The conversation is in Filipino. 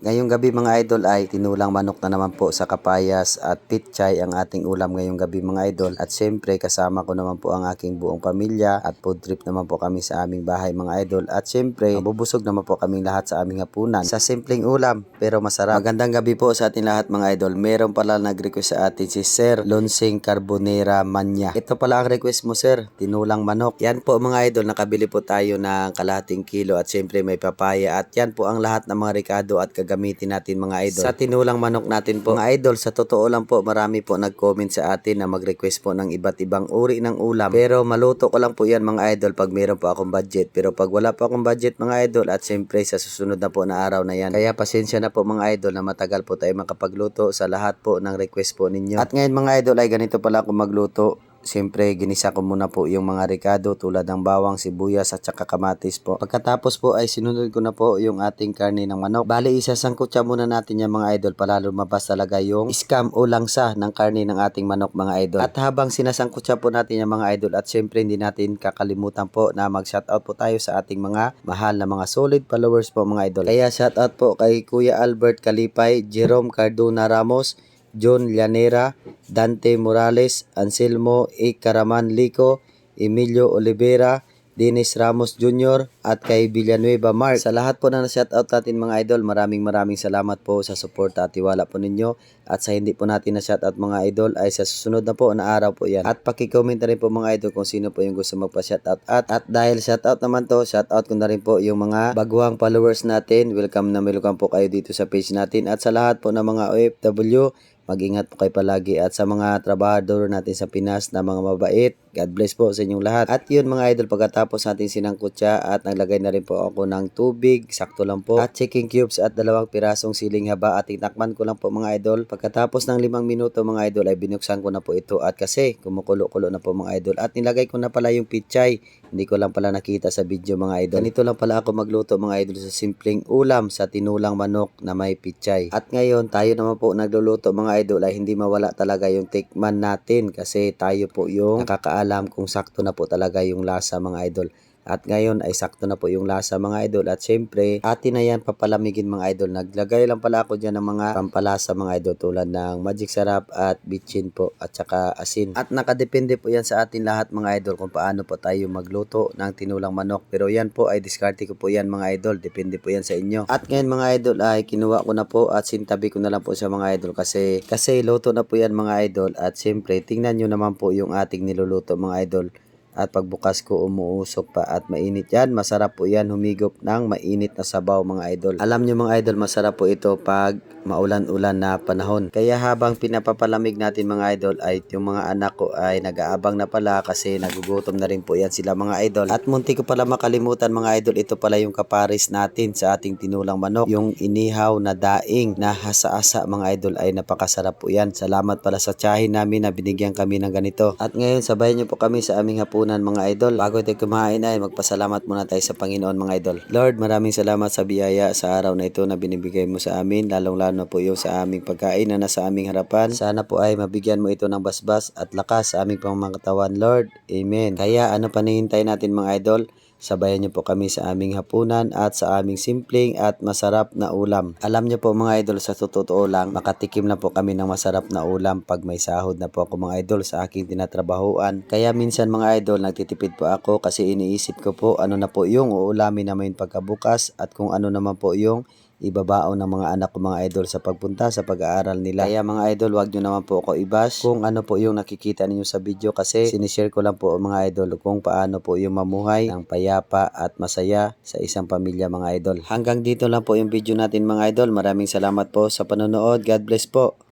Ngayong gabi mga idol ay tinulang manok na naman po sa kapayas at pitchay ang ating ulam ngayong gabi mga idol. At syempre kasama ko naman po ang aking buong pamilya at food trip naman po kami sa aming bahay mga idol. At syempre mabubusog naman po kaming lahat sa aming hapunan sa simpleng ulam pero masarap. Magandang gabi po sa ating lahat mga idol. Meron pala nag-request sa atin si Sir Lonsing Carbonera Manya. Ito pala ang request mo sir, tinulang manok. Yan po mga idol, nakabili po tayo ng kalahating kilo at syempre may papaya at yan po ang lahat ng mga ricado at gagamitin natin mga idol. Sa tinulang manok natin po mga idol, sa totoo lang po marami po nag-comment sa atin na mag-request po ng iba't ibang uri ng ulam. Pero maluto ko lang po yan mga idol pag meron po akong budget. Pero pag wala po akong budget mga idol at syempre sa susunod na po na araw na yan. Kaya pasensya na po mga idol na matagal po tayo makapagluto sa lahat po ng request po ninyo. At ngayon mga idol ay ganito pala ako magluto. Siyempre, ginisa ko muna po yung mga ricado tulad ng bawang, sibuyas at saka kamatis po. Pagkatapos po ay sinunod ko na po yung ating karne ng manok. Bali, isasangkutsa muna natin yung mga idol para lumabas talaga yung scam o langsa ng karne ng ating manok mga idol. At habang sinasangkutsa po natin yung mga idol at siyempre hindi natin kakalimutan po na mag-shoutout po tayo sa ating mga mahal na mga solid followers po mga idol. Kaya shoutout po kay Kuya Albert Kalipay, Jerome Cardona Ramos, John Llanera, Dante Morales, Anselmo E. Caraman Lico, Emilio Olivera, Dennis Ramos Jr. at kay Villanueva Mark. Sa lahat po na na-shoutout natin mga idol, maraming maraming salamat po sa suporta at tiwala po ninyo. At sa hindi po natin na-shoutout mga idol ay sa susunod na po na araw po yan. At pakicomment na rin po mga idol kung sino po yung gusto magpa-shoutout. At, at dahil shoutout naman to, shoutout ko na rin po yung mga baguhang followers natin. Welcome na welcome po kayo dito sa page natin. At sa lahat po ng mga OFW, Mag-ingat po kayo palagi at sa mga trabahador natin sa Pinas na mga mabait, God bless po sa inyong lahat. At yun mga idol, pagkatapos natin sinangkutsa at naglagay na rin po ako ng tubig, sakto lang po, at chicken cubes at dalawang pirasong siling haba at tinakman ko lang po mga idol. Pagkatapos ng limang minuto mga idol ay binuksan ko na po ito at kasi kumukulo-kulo na po mga idol at nilagay ko na pala yung pichay. Hindi ko lang pala nakita sa video mga idol. Ganito lang pala ako magluto mga idol sa simpleng ulam sa tinulang manok na may pichay. At ngayon tayo naman po nagluluto mga idol ay hindi mawala talaga yung tikman natin kasi tayo po yung nakakaalam kung sakto na po talaga yung lasa mga idol. At ngayon ay sakto na po yung lasa mga idol. At syempre, atin na yan papalamigin mga idol. Naglagay lang pala ako dyan ng mga pampalasa mga idol tulad ng magic sarap at bitchin po at saka asin. At nakadepende po yan sa atin lahat mga idol kung paano po tayo magluto ng tinulang manok. Pero yan po ay diskarte ko po yan mga idol. Depende po yan sa inyo. At ngayon mga idol ay kinuha ko na po at sintabi ko na lang po sa mga idol kasi kasi luto na po yan mga idol. At syempre, tingnan nyo naman po yung ating niluluto mga idol at pagbukas ko umuusok pa at mainit yan. Masarap po yan humigop ng mainit na sabaw mga idol. Alam nyo mga idol, masarap po ito pag maulan-ulan na panahon. Kaya habang pinapapalamig natin mga idol ay yung mga anak ko ay nag-aabang na pala kasi nagugutom na rin po yan sila mga idol. At munti ko pala makalimutan mga idol, ito pala yung kaparis natin sa ating tinulang manok. Yung inihaw na daing na hasa-asa mga idol ay napakasarap po yan. Salamat pala sa tsahin namin na binigyan kami ng ganito. At ngayon sabayan nyo po kami sa aming hapunan mga idol. Bago tayo kumain ay magpasalamat muna tayo sa Panginoon mga idol. Lord, maraming salamat sa biyaya sa araw na ito na binibigay mo sa amin. Lalong lalo na po yung sa aming pagkain na nasa aming harapan. Sana po ay mabigyan mo ito ng basbas at lakas sa aming pamangkatawan, Lord. Amen. Kaya ano pa nihintay natin mga idol? Sabayan niyo po kami sa aming hapunan at sa aming simpleng at masarap na ulam. Alam niyo po mga idol sa totoo lang, makatikim na po kami ng masarap na ulam pag may sahod na po ako mga idol sa aking tinatrabahuan. Kaya minsan mga idol nagtitipid po ako kasi iniisip ko po ano na po yung uulamin namin pagkabukas at kung ano naman po yung ibabaon ng mga anak ko mga idol sa pagpunta sa pag-aaral nila. Kaya mga idol, wag nyo naman po ako ibas kung ano po yung nakikita ninyo sa video kasi sinishare ko lang po mga idol kung paano po yung mamuhay ng payapa at masaya sa isang pamilya mga idol. Hanggang dito lang po yung video natin mga idol. Maraming salamat po sa panonood. God bless po.